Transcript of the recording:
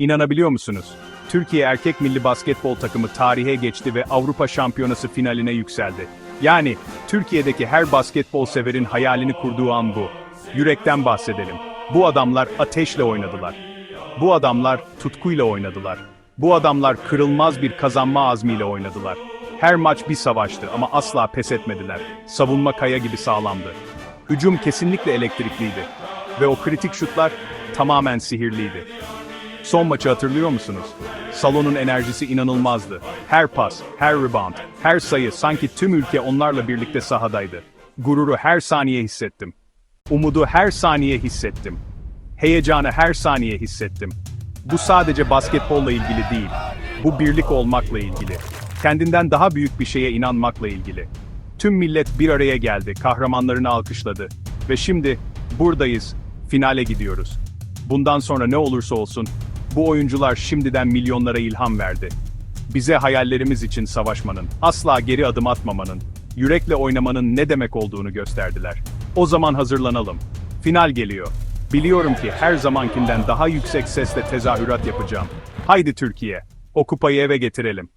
İnanabiliyor musunuz? Türkiye erkek milli basketbol takımı tarihe geçti ve Avrupa Şampiyonası finaline yükseldi. Yani Türkiye'deki her basketbol severin hayalini kurduğu an bu. Yürekten bahsedelim. Bu adamlar ateşle oynadılar. Bu adamlar tutkuyla oynadılar. Bu adamlar kırılmaz bir kazanma azmiyle oynadılar. Her maç bir savaştı ama asla pes etmediler. Savunma kaya gibi sağlamdı. Hücum kesinlikle elektrikliydi. Ve o kritik şutlar tamamen sihirliydi. Son maçı hatırlıyor musunuz? Salonun enerjisi inanılmazdı. Her pas, her rebound, her sayı sanki tüm ülke onlarla birlikte sahadaydı. Gururu her saniye hissettim. Umudu her saniye hissettim. Heyecanı her saniye hissettim. Bu sadece basketbolla ilgili değil. Bu birlik olmakla ilgili. Kendinden daha büyük bir şeye inanmakla ilgili. Tüm millet bir araya geldi, kahramanlarını alkışladı. Ve şimdi buradayız, finale gidiyoruz. Bundan sonra ne olursa olsun, bu oyuncular şimdiden milyonlara ilham verdi. Bize hayallerimiz için savaşmanın, asla geri adım atmamanın, yürekle oynamanın ne demek olduğunu gösterdiler. O zaman hazırlanalım. Final geliyor. Biliyorum ki her zamankinden daha yüksek sesle tezahürat yapacağım. Haydi Türkiye, o kupayı eve getirelim.